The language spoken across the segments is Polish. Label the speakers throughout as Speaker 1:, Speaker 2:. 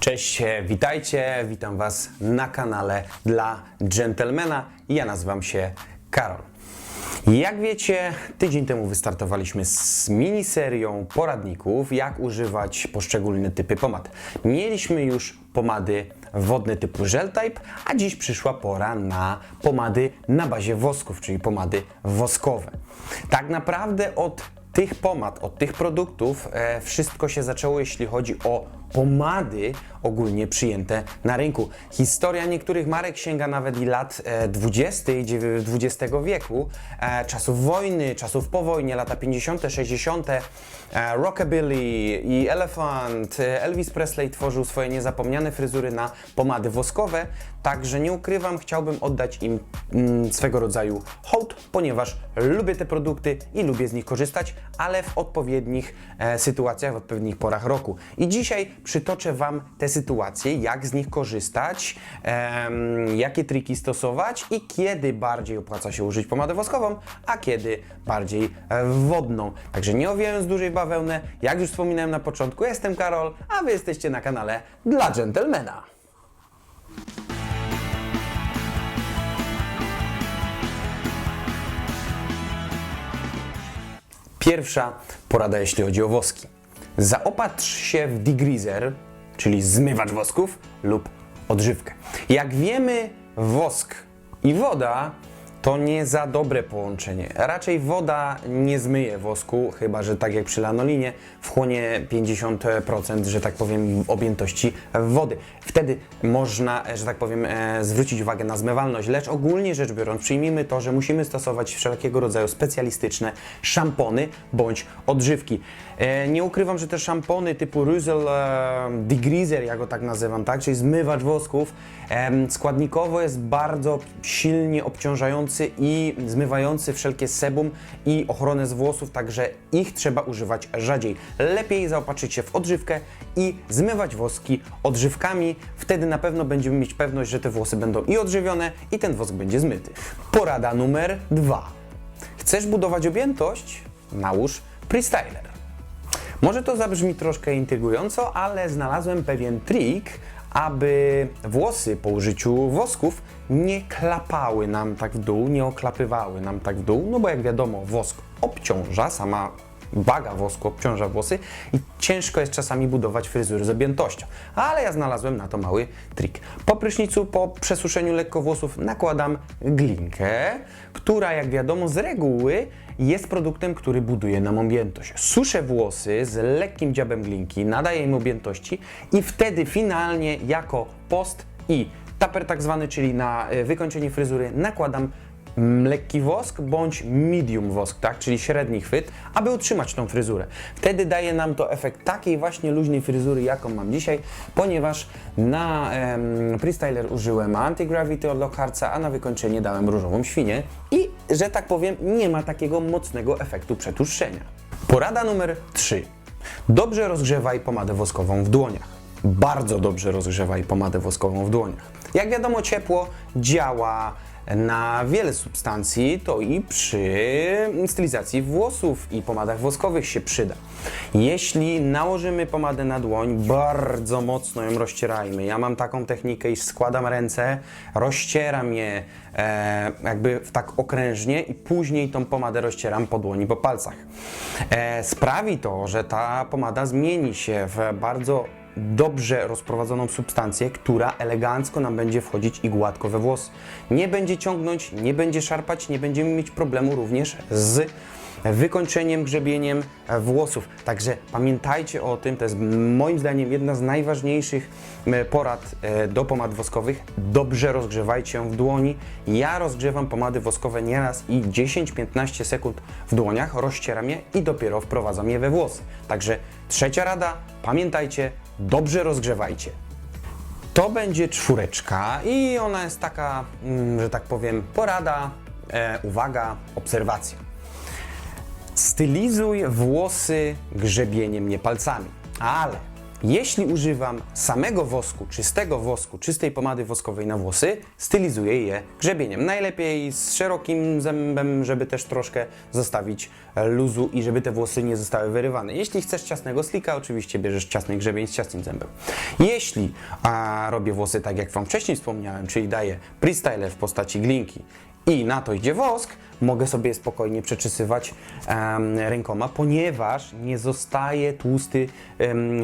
Speaker 1: Cześć, witajcie, witam Was na kanale dla Gentlemana. Ja nazywam się Karol. Jak wiecie, tydzień temu wystartowaliśmy z miniserią poradników, jak używać poszczególne typy pomad. Mieliśmy już pomady wodne typu gel type, a dziś przyszła pora na pomady na bazie wosków, czyli pomady woskowe. Tak naprawdę od tych pomad, od tych produktów e, wszystko się zaczęło, jeśli chodzi o pomady ogólnie przyjęte na rynku. Historia niektórych marek sięga nawet i lat e, 20. i dziewię- XX wieku, e, czasów wojny, czasów po wojnie, lata 50., 60., e, Rockabilly i Elephant, e, Elvis Presley tworzył swoje niezapomniane fryzury na pomady woskowe, także nie ukrywam, chciałbym oddać im mm, swego rodzaju hołd, ponieważ lubię te produkty i lubię z nich korzystać, ale w odpowiednich e, sytuacjach, w odpowiednich porach roku. I dzisiaj przytoczę Wam te sytuacje, jak z nich korzystać, em, jakie triki stosować i kiedy bardziej opłaca się użyć pomadę woskową, a kiedy bardziej e, wodną. Także nie owijając dłużej bawełnę, jak już wspominałem na początku, jestem Karol, a Wy jesteście na kanale dla Gentlemana. Pierwsza porada, jeśli chodzi o woski. Zaopatrz się w degreaser, czyli zmywacz wosków lub odżywkę. Jak wiemy, wosk i woda to nie za dobre połączenie. Raczej woda nie zmyje wosku, chyba że tak jak przy lanolinie wchłonie 50%, że tak powiem, objętości wody. Wtedy można, że tak powiem, e, zwrócić uwagę na zmywalność, lecz ogólnie rzecz biorąc przyjmijmy to, że musimy stosować wszelkiego rodzaju specjalistyczne szampony bądź odżywki. E, Nie ukrywam, że te szampony typu Rüssel e, Degreaser, ja go tak nazywam, tak, czyli zmywacz wosków, em, składnikowo jest bardzo silnie obciążający i zmywający wszelkie sebum i ochronę z włosów, także ich trzeba używać rzadziej. Lepiej zaopatrzyć się w odżywkę i zmywać woski odżywkami, wtedy na pewno będziemy mieć pewność, że te włosy będą i odżywione i ten wosk będzie zmyty. Porada numer dwa. Chcesz budować objętość? Nałóż Freestyler. Może to zabrzmi troszkę intrygująco, ale znalazłem pewien trik, aby włosy po użyciu wosków nie klapały nam tak w dół, nie oklapywały nam tak w dół, no bo jak wiadomo, wosk obciąża, sama waga wosku obciąża włosy i ciężko jest czasami budować fryzury z objętością. Ale ja znalazłem na to mały trik. Po prysznicu, po przesuszeniu lekko włosów nakładam glinkę, która jak wiadomo z reguły jest produktem, który buduje nam objętość. Suszę włosy z lekkim dziabem glinki, nadaję im objętości i wtedy finalnie jako post i taper tak zwany, czyli na e, wykończenie fryzury nakładam lekki wosk bądź medium wosk, tak, czyli średni chwyt, aby utrzymać tą fryzurę. Wtedy daje nam to efekt takiej właśnie luźnej fryzury, jaką mam dzisiaj, ponieważ na em, Freestyler użyłem Anti-Gravity od Lockhartsa, a na wykończenie dałem różową świnię i, że tak powiem, nie ma takiego mocnego efektu przetłuszczenia. Porada numer 3. Dobrze rozgrzewaj pomadę woskową w dłoniach. Bardzo dobrze rozgrzewaj pomadę woskową w dłoniach. Jak wiadomo, ciepło działa na wiele substancji, to i przy stylizacji włosów i pomadach woskowych się przyda. Jeśli nałożymy pomadę na dłoń, bardzo mocno ją rozcierajmy. Ja mam taką technikę, iż składam ręce, rozcieram je e, jakby tak okrężnie i później tą pomadę rozcieram po dłoni, po palcach. E, sprawi to, że ta pomada zmieni się w bardzo dobrze rozprowadzoną substancję, która elegancko nam będzie wchodzić i gładko we włos. Nie będzie ciągnąć, nie będzie szarpać, nie będziemy mieć problemu również z wykończeniem, grzebieniem włosów. Także pamiętajcie o tym, to jest moim zdaniem jedna z najważniejszych e, porad e, do pomad woskowych. Dobrze rozgrzewajcie ją w dłoni. Ja rozgrzewam pomady woskowe nieraz i 10-15 sekund w dłoniach, rozcieram je i dopiero wprowadzam je we włosy. Także trzecia rada, pamiętajcie, dobrze rozgrzewajcie. To będzie czwóreczka i ona jest taka, mm, że tak powiem, porada, e, uwaga, obserwacja. Stylizuj włosy grzebieniem, nie palcami. Ale Jeśli używam samego wosku, czystego wosku, czystej pomady woskowej na włosy, stylizuję je grzebieniem. Najlepiej z szerokim zębem, żeby też troszkę zostawić luzu i żeby te włosy nie zostały wyrywane. Jeśli chcesz ciasnego slika, oczywiście bierzesz ciasny grzebień z ciasnym zębem. Jeśli a, robię włosy tak jak Wam wcześniej wspomniałem, czyli daję freestyle w postaci glinki i na to idzie wosk, mogę sobie spokojnie przeczesywać em, rękoma, ponieważ nie zostaje tłusty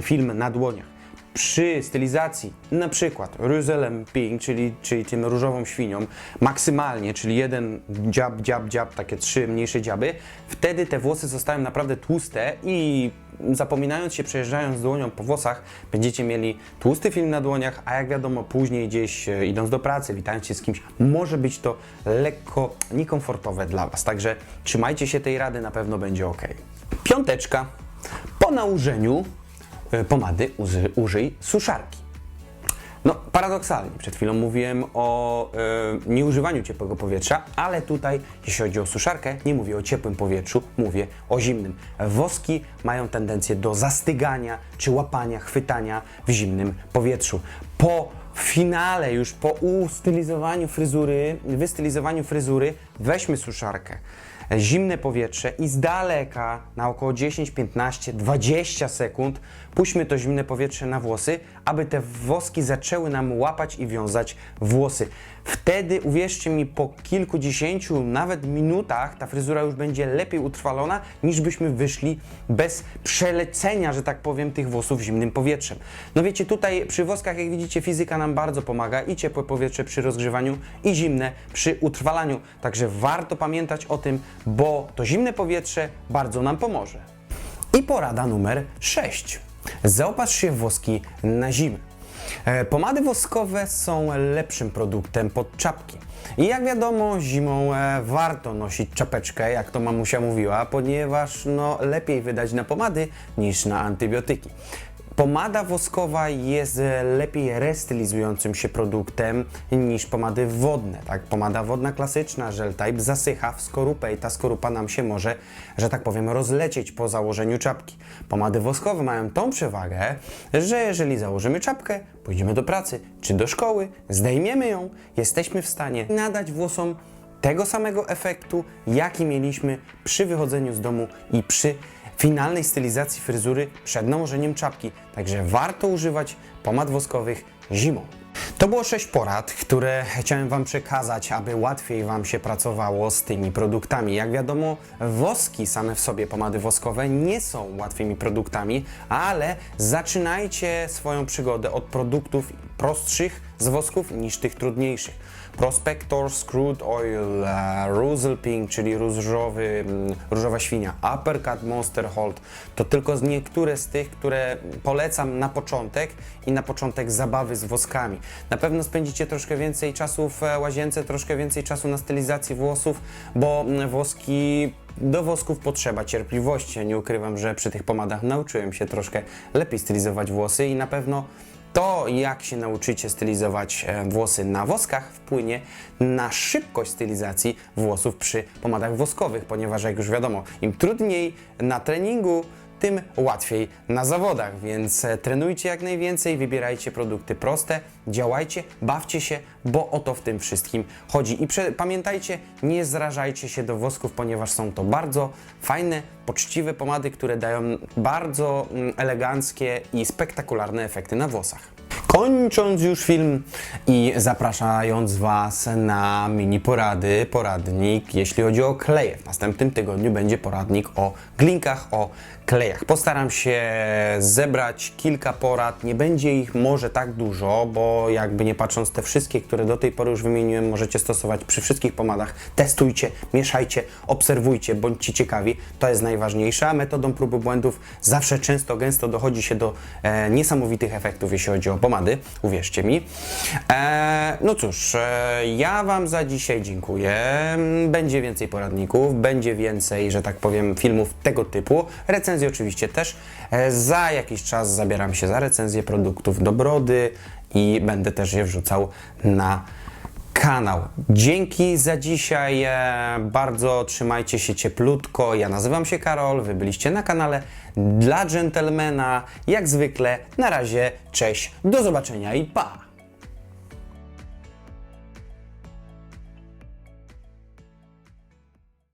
Speaker 1: film na dłoniach. Przy stylizacji, na przykład Ruzelem Pink, czyli, czyli tym różową świnią, maksymalnie, czyli jeden dziab, dziab, dziab, takie trzy mniejsze dziaby, wtedy te włosy zostają naprawdę tłuste i zapominając się, przejeżdżając dłonią po włosach, będziecie mieli tłusty film na dłoniach, a jak wiadomo, później gdzieś e, idąc do pracy, witając się z kimś, może być to lekko niekomfortowe dla Was. Także trzymajcie się tej rady, na pewno będzie ok. Piąteczka. Po nałożeniu pomady uży, użyj suszarki. No, paradoksalnie, przed chwilą mówiłem o e, nieużywaniu ciepłego powietrza, ale tutaj, jeśli chodzi o suszarkę, nie mówię o ciepłym powietrzu, mówię o zimnym. Woski mają tendencję do zastygania czy łapania, chwytania w zimnym powietrzu. Po finale, już po ustylizowaniu fryzury, wystylizowaniu fryzury, weźmy suszarkę zimne powietrze i z daleka na około 10, 15, 20 sekund puśćmy to zimne powietrze na włosy, aby te woski zaczęły nam łapać i wiązać włosy. Wtedy, uwierzcie mi, po kilkudziesięciu, nawet minutach ta fryzura już będzie lepiej utrwalona, niż byśmy wyszli bez przelecenia, że tak powiem, tych włosów zimnym powietrzem. No wiecie, tutaj przy woskach, jak widzicie, fizyka nam bardzo pomaga i ciepłe powietrze przy rozgrzewaniu i zimne przy utrwalaniu. Także warto pamiętać o tym, bo to zimne powietrze bardzo nam pomoże. I porada numer 6. Zaopatrz się w woski na zimę. E, Pomady woskowe są lepszym produktem pod czapki. I jak wiadomo, zimą e, warto nosić czapeczkę, jak to mamusia mówiła, ponieważ no, lepiej wydać na pomady niż na antybiotyki. Pomada woskowa jest lepiej restylizującym się produktem niż pomady wodne. Tak? Pomada wodna klasyczna, gel type zasycha w skorupę i ta skorupa nam się może, że tak powiem, rozlecieć po założeniu czapki. Pomady woskowe mają tą przewagę, że jeżeli założymy czapkę, pójdziemy do pracy czy do szkoły, zdejmiemy ją, jesteśmy w stanie nadać włosom tego samego efektu, jaki mieliśmy przy wychodzeniu z domu i przy finalnej stylizacji fryzury przed nałożeniem czapki. Także warto używać pomad woskowych zimą. To było sześć porad, które chciałem Wam przekazać, aby łatwiej Wam się pracowało z tymi produktami. Jak wiadomo, woski same w sobie, pomady woskowe, nie są łatwymi produktami, ale zaczynajcie swoją przygodę od produktów prostszych z wosków niż tych trudniejszych. Prospector Screwed Oil, e, Russell Pink, czyli różowy, mm, różowa świnia, Uppercut Monster Hold, to tylko niektóre z tych, które polecam na początek i na początek zabawy z woskami. Na pewno spędzicie troszkę więcej czasu w e, łazience, troszkę więcej czasu na stylizacji włosów, bo mm, woski do wosków potrzeba cierpliwości. Ja nie ukrywam, że przy tych pomadach nauczyłem się troszkę lepiej stylizować włosy i na pewno to, jak się nauczycie stylizować e, włosy na woskach, wpłynie na szybkość stylizacji włosów przy pomadach woskowych, ponieważ jak już wiadomo, im trudniej na treningu, tym łatwiej na zawodach, więc e, trenujcie jak najwięcej, wybierajcie produkty proste, działajcie, bawcie się, bo o to w tym wszystkim chodzi. I pamiętajcie, nie zrażajcie się do wosków, ponieważ są to bardzo fajne, poczciwe pomady, które dają bardzo mm, eleganckie i spektakularne efekty na włosach. Kończąc już film i zapraszając Was na mini porady, poradnik, jeśli chodzi o kleje. W następnym tygodniu będzie poradnik o glinkach, o klejach. Postaram się zebrać kilka porad, nie będzie ich może tak dużo, bo jakby nie patrząc te wszystkie, które do tej pory już wymieniłem, możecie stosować przy wszystkich pomadach. Testujcie, mieszajcie, obserwujcie, bądźcie ciekawi, to jest najważniejsze, a metodą próby błędów zawsze często, gęsto dochodzi się do e, niesamowitych efektów, jeśli chodzi o pomady, uwierzcie mi. E, no cóż, e, ja Wam za dzisiaj dziękuję. Będzie więcej poradników, będzie więcej, że tak powiem, filmów tego typu. Recenzje oczywiście też. E, za jakiś czas zabieram się za recenzję produktów do brody i będę też je wrzucał na kanał. Dzięki za dzisiaj. e, Bardzo trzymajcie się cieplutko. Ja nazywam się Karol. Wy byliście na kanale dla dżentelmena. Jak zwykle, na razie, cześć, do zobaczenia i pa!